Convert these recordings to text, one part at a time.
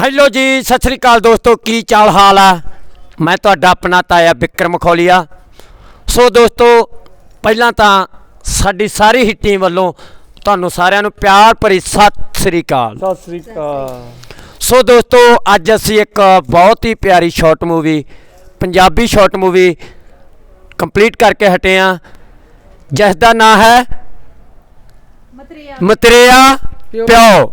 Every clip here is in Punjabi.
ਹੈਲੋ ਜੀ ਸਤਿ ਸ੍ਰੀ ਅਕਾਲ ਦੋਸਤੋ ਕੀ ਚਾਲ ਹਾਲ ਆ? ਮੈਂ ਤੁਹਾਡਾ ਆਪਣਾ ਤਾਇਆ ਵਿਕਰਮ ਖੋਲੀਆ। ਸੋ ਦੋਸਤੋ ਪਹਿਲਾਂ ਤਾਂ ਸਾਡੀ ਸਾਰੀ ਹੀ ਟੀਮ ਵੱਲੋਂ ਤੁਹਾਨੂੰ ਸਾਰਿਆਂ ਨੂੰ ਪਿਆਰ ਭਰੀ ਸਤਿ ਸ੍ਰੀ ਅਕਾਲ। ਸਤਿ ਸ੍ਰੀ ਅਕਾਲ। ਸੋ ਦੋਸਤੋ ਅੱਜ ਅਸੀਂ ਇੱਕ ਬਹੁਤ ਹੀ ਪਿਆਰੀ short movie Punjabi short movie complete ਕਰਕੇ ਹਟੇ ਆ। ਜਿਸ ਦਾ ਨਾਮ ਹੈ ਮਤਰੇਆ। ਪਿਓ।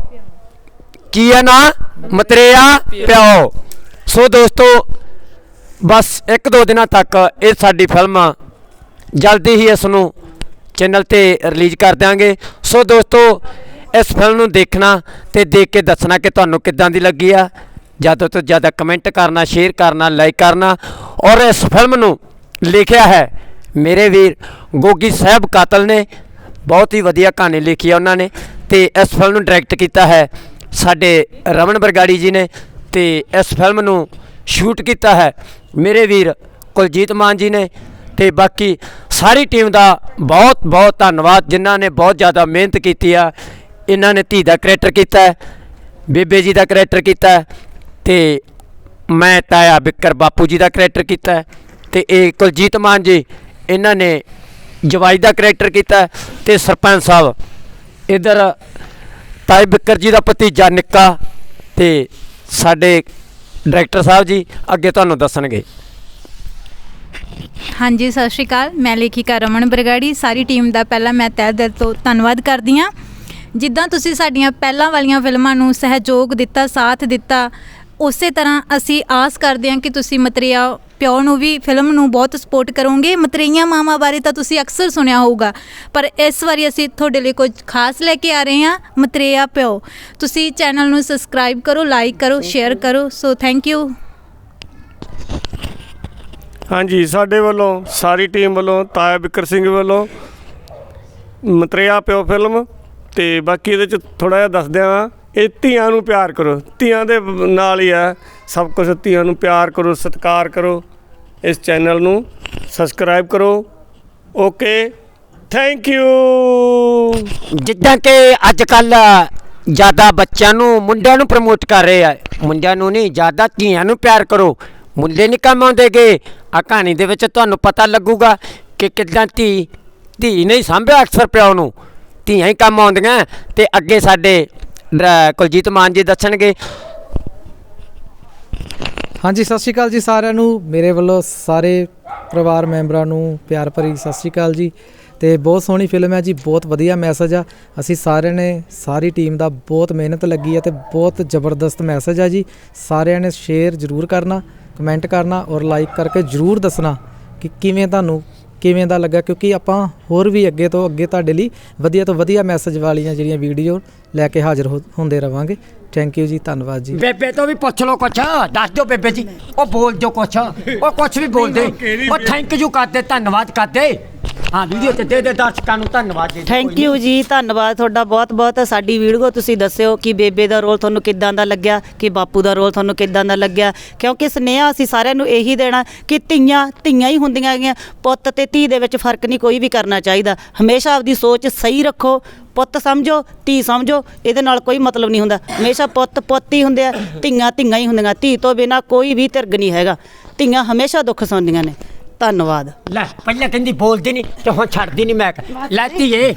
ਕੀ ਹੈ ਨਾ? ਮਤਰੇਆ ਪਿਓ। ਸੋ ਦੋਸਤੋ, ਬਸ ਇੱਕ ਦੋ ਦਿਨਾਂ ਤੱਕ ਇਹ ਸਾਡੀ ਫਿਲਮ ਜਲਦੀ ਹੀ ਇਸ ਨੂੰ ਚੈਨਲ ਤੇ ਰਿਲੀਜ਼ ਕਰ ਦਿਆਂਗੇ। ਸੋ ਦੋਸਤੋ, ਇਸ ਫਿਲਮ ਨੂੰ ਦੇਖਣਾ ਤੇ ਦੇਖ ਕੇ ਦੱਸਣਾ ਕਿ ਤੁਹਾਨੂੰ ਕਿੱਦਾਂ ਦੀ ਲੱਗੀ ਆ। ਜ਼ਿਆਦਾ ਤੋਂ ਜ਼ਿਆਦਾ ਕਮੈਂਟ ਕਰਨਾ, ਸ਼ੇਅਰ ਕਰਨਾ, ਲਾਈਕ ਕਰਨਾ। ਔਰ ਇਸ ਫਿਲਮ ਨੂੰ ਲਿਖਿਆ ਹੈ ਮੇਰੇ ਵੀਰ ਗੋਗੀ ਸਾਹਿਬ ਕਾਤਲ ਨੇ। ਬਹੁਤ ਹੀ ਵਧੀਆ ਕਹਾਣੀ ਲਿਖੀ ਹੈ ਉਹਨਾਂ ਨੇ ਤੇ ਇਸ ਫਿਲਮ ਨੂੰ ਡਾਇਰੈਕਟ ਕੀਤਾ ਹੈ ਸਾਡੇ ਰਮਨ ਬਰਗਾੜੀ ਜੀ ਨੇ ਤੇ ਇਸ ਫਿਲਮ ਨੂੰ ਸ਼ੂਟ ਕੀਤਾ ਹੈ। ਮੇਰੇ ਵੀਰ ਕੁਲਜੀਤ ਮਾਨ ਜੀ ਨੇ ਤੇ ਬਾਕੀ ਸਾਰੀ ਟੀਮ ਦਾ ਬਹੁਤ ਬਹੁਤ ਧੰਨਵਾਦ, ਜਿਨ੍ਹਾਂ ਨੇ ਬਹੁਤ ਜ਼ਿਆਦਾ ਮਿਹਨਤ ਕੀਤੀ ਆ। ਇਹਨਾਂ ਨੇ ਧੀ ਦਾ ਕਰੈਕਟਰ ਕੀਤਾ ਬੇਬੇ ਜੀ ਦਾ ਕਰੈਕਟਰ ਕੀਤਾ ਹੈ ਤੇ ਮੈਂ ਤਾਇਆ ਬਿੱਕਰ ਬਾਪੂ ਜੀ ਦਾ ਕਰੈਕਟਰ ਕੀਤਾ ਹੈ ਤੇ ਇਹ ਕੁਲਜੀਤ ਮਾਨ ਜੀ, ਇਹਨਾਂ ਨੇ ਜਵਾਈ ਦਾ ਕਰੈਕਟਰ ਕੀਤਾ ਹੈ ਤੇ ਸਰਪੰਚ ਸਾਹਿਬ, ਇਧਰ ਤਾਏ ਬਿੱਕਰ ਜੀ ਦਾ ਭਤੀਜਾ ਨਿੱਕਾ ਤੇ ਸਾਡੇ ਡਾਇਰੈਕਟਰ ਸਾਹਿਬ ਜੀ, ਅੱਗੇ ਤੁਹਾਨੂੰ ਦੱਸਣਗੇ। ਹਾਂਜੀ, ਸਤਿ ਸ਼੍ਰੀ ਅਕਾਲ। ਮੈਂ ਲੇਖਿਕਾ ਰਮਨ ਬਰਗਾੜੀ। ਸਾਰੀ ਟੀਮ ਦਾ ਪਹਿਲਾਂ ਮੈਂ ਤਹਿ ਦਿਲ ਤੋਂ ਧੰਨਵਾਦ ਕਰਦੀ ਹਾਂ। ਜਿੱਦਾਂ ਤੁਸੀਂ ਸਾਡੀਆਂ ਪਹਿਲਾਂ ਵਾਲੀਆਂ ਫਿਲਮਾਂ ਨੂੰ ਸਹਿਯੋਗ ਦਿੱਤਾ, ਸਾਥ ਦਿੱਤਾ, ਉਸੇ ਤਰ੍ਹਾਂ ਅਸੀਂ ਆਸ ਕਰਦੇ ਹਾਂ ਕਿ ਤੁਸੀਂ ਮਤਰੀਆ ਪਿਓ ਨੂੰ ਵੀ ਫਿਲਮ ਨੂੰ ਬਹੁਤ ਸਪੋਰਟ ਕਰੋਗੇ। ਮਤਰੇਈਆਂ ਮਾਮਾ ਬਾਰੇ ਤਾਂ ਤੁਸੀਂ ਅਕਸਰ ਸੁਣਿਆ ਹੋਊਗਾ। ਪਰ ਇਸ ਵਾਰੀ ਅਸੀਂ ਤੁਹਾਡੇ ਲਈ ਕੁਝ ਖਾਸ ਲੈ ਕੇ ਆ ਰਹੇ ਹਾਂ ਮਤਰੇਆ ਪਿਓ। ਤੁਸੀਂ ਚੈਨਲ ਨੂੰ ਸਬਸਕ੍ਰਾਈਬ ਕਰੋ ਲਾਈਕ ਕਰੋ ਸ਼ੇਅਰ ਕਰੋ। ਸੋ ਥੈਂਕ ਯੂ ਹਾਂਜੀ ਸਾਡੇ ਵੱਲੋਂ ਸਾਰੀ ਟੀਮ ਵੱਲੋਂ ਤਾਇਆ ਬਿੱਕਰ ਸਿੰਘ ਵੱਲੋਂ ਮਤਰਿਆ ਪਿਓ ਫਿਲਮ ਤੇ ਬਾਕੀ ਇਹਦੇ ਚ ਥੋੜਾ ਜਿਹਾ ਦੱਸ ਦਿਆਂ ਇਹ ਧੀਆਂ ਨੂੰ ਪਿਆਰ ਕਰੋ। ਧੀਆਂ ਦੇ ਨਾਲ ਹੀ ਆ ਸਭ ਕੁਝ ਧੀਆਂ ਨੂੰ ਪਿਆਰ ਕਰੋ ਸਤਿਕਾਰ ਕਰੋ। ਇਸ ਚੈਨਲ ਨੂੰ ਸਬਸਕ੍ਰਾਈਬ ਕਰੋ। Okay, thank you. ਜਿੱਦਾਂ ਕਿ ਅੱਜ ਕੱਲ ਜ਼ਿਆਦਾ ਬੱਚਿਆਂ ਨੂੰ ਮੁੰਡਿਆਂ ਨੂੰ ਪ੍ਰਮੋਟ ਕਰ ਰਹੇ ਆ। ਮੁੰਡਿਆਂ ਨੂੰ ਨਹੀਂ, ਜ਼ਿਆਦਾ ਧੀਆਂ ਨੂੰ ਪਿਆਰ ਕਰੋ। ਮੁੰਡੇ ਨਹੀਂ ਕੰਮ ਆਉਂਦੇਗੇ। ਆ ਕਹਾਣੀ ਦੇ ਵਿੱਚ ਤੁਹਾਨੂੰ ਪਤਾ ਲੱਗੂਗਾ ਕਿ ਕਿੱਦਾਂ ਧੀ ਧੀ ਨਹੀਂ ਸਾਂਭਿਆ ਅਕਸਰ ਪਿਓ ਨੂੰ ਧੀਆਂ ਹੀ ਕੰਮ ਆਉਂਦੀਆਂ ਤੇ ਅੱਗੇ ਸਾਡੇ ਕੁਲਜੀਤ ਮਾਨ ਜੀ ਦੱਸਣਗੇ। ਹਾਂਜੀ, ਸਤਿ ਸ਼੍ਰੀ ਅਕਾਲ ਜੀ ਸਾਰਿਆਂ ਨੂੰ। ਮੇਰੇ ਵੱਲੋਂ ਸਾਰੇ ਪਰਿਵਾਰ ਮੈਂਬਰਾਂ ਨੂੰ ਪਿਆਰ ਭਰੀ ਸਤਿ ਸ਼੍ਰੀ ਅਕਾਲ ਜੀ। ਤੇ ਬਹੁਤ ਸੋਹਣੀ ਫਿਲਮ ਹੈ ਜੀ, ਬਹੁਤ ਵਧੀਆ ਮੈਸੇਜ ਆ। ਅਸੀਂ ਸਾਰਿਆਂ ਨੇ, ਸਾਰੀ ਟੀਮ ਦਾ ਬਹੁਤ ਮਿਹਨਤ ਲੱਗੀ ਹੈ ਤੇ ਬਹੁਤ ਜ਼ਬਰਦਸਤ ਮੈਸੇਜ ਆ ਜੀ। ਸਾਰਿਆਂ ਨੇ ਸ਼ੇਅਰ ਜ਼ਰੂਰ ਕਰਨਾ ਕਮੈਂਟ ਕਰਨਾ ਔਰ ਲਾਈਕ ਕਰਕੇ ਜ਼ਰੂਰ ਦੱਸਣਾ ਕਿ ਕਿਵੇਂ ਤੁਹਾਨੂੰ, ਕਿਵੇਂ ਦਾ ਲੱਗਾ। ਕਿਉਂਕਿ ਆਪਾਂ ਹੋਰ ਵੀ ਅੱਗੇ ਤੋਂ, ਅੱਗੇ ਤੁਹਾਡੇ ਲਈ ਵਧੀਆ ਤੋਂ ਵਧੀਆ ਮੈਸੇਜ ਵਾਲੀਆਂ ਜਿਹੜੀਆਂ ਵੀਡੀਓ ਲੈ ਕੇ ਹਾਜ਼ਰ ਹੋ- ਹੁੰਦੇ ਰਵਾਂਗੇ। ਥੈਂਕ ਯੂ ਜੀ ਧੰਨਵਾਦ ਜੀ। ਬੇਬੇ ਤੋਂ ਵੀ ਪੁੱਛ ਲਓ ਕੁਛ ਦੱਸ ਦਿਓ ਬੇਬੇ ਜੀ। ਉਹ ਬੋਲ ਦਿਓ ਕੁਛ ਉਹ ਕੁਛ ਵੀ ਬੋਲ ਦੇ ਉਹ ਥੈਂਕ ਯੂ ਕਰਦੇ ਧੰਨਵਾਦ ਕਰਦੇ। ਹਾਂ ਵੀਡੀਓ ਤੇ ਦੇ ਦੇ ਦਰਸ਼ਕਾਂ ਨੂੰ ਧੰਨਵਾਦ ਦੇ ਥੈਂਕ ਯੂ ਜੀ ਧੰਨਵਾਦ ਤੁਹਾਡਾ ਬਹੁਤ ਬਹੁਤ। ਸਾਡੀ ਵੀਡੀਓ ਤੁਸੀਂ ਦੱਸਿਓ ਕਿ ਬੇਬੇ ਦਾ ਰੋਲ ਤੁਹਾਨੂੰ ਕਿੱਦਾਂ ਦਾ ਲੱਗਿਆ ਕਿ ਬਾਪੂ ਦਾ ਰੋਲ ਤੁਹਾਨੂੰ ਕਿੱਦਾਂ ਦਾ ਲੱਗਿਆ। ਕਿਉਂਕਿ ਸਨੇਹਾ ਅਸੀਂ ਸਾਰਿਆਂ ਨੂੰ ਇਹੀ ਦੇਣਾ ਕਿ ਧੀਆਂ ਧੀਆਂ ਹੀ ਹੁੰਦੀਆਂ ਹੈਗੀਆਂ। ਪੁੱਤ ਤੇ ਧੀ ਦੇ ਵਿੱਚ ਫ਼ਰਕ ਨਹੀਂ ਕੋਈ ਵੀ ਕਰਨਾ ਚਾਹੀਦਾ। ਹਮੇਸ਼ਾ ਆਪਦੀ ਸੋਚ ਸਹੀ ਰੱਖੋ। ਪੁੱਤ ਸਮਝੋ ਧੀ ਸਮਝੋ ਇਹਦੇ ਨਾਲ ਕੋਈ ਮਤਲਬ ਨਹੀਂ ਹੁੰਦਾ। ਹਮੇਸ਼ਾ ਪੁੱਤ ਪੁੱਤ ਹੀ ਹੁੰਦੇ ਆ ਧੀਆਂ ਧੀਆਂ ਹੀ ਹੁੰਦੀਆਂ। ਧੀ ਤੋਂ ਬਿਨਾ ਕੋਈ ਵੀ ਧਿਰਗ ਨਹੀਂ ਹੈਗਾ। ਧੀਆਂ ਹਮੇਸ਼ਾ ਦੁੱਖ ਸੌਂਦੀਆਂ ਨੇ। ਧੰਨਵਾਦ। ਲੈ ਪਹਿਲਾਂ ਕਹਿੰਦੀ ਬੋਲਦੀ ਨਹੀਂ ਤੇ ਹੁਣ ਛੱਡਦੀ ਨਹੀਂ ਮੈਂ। ਲੈ ਧੀਏ।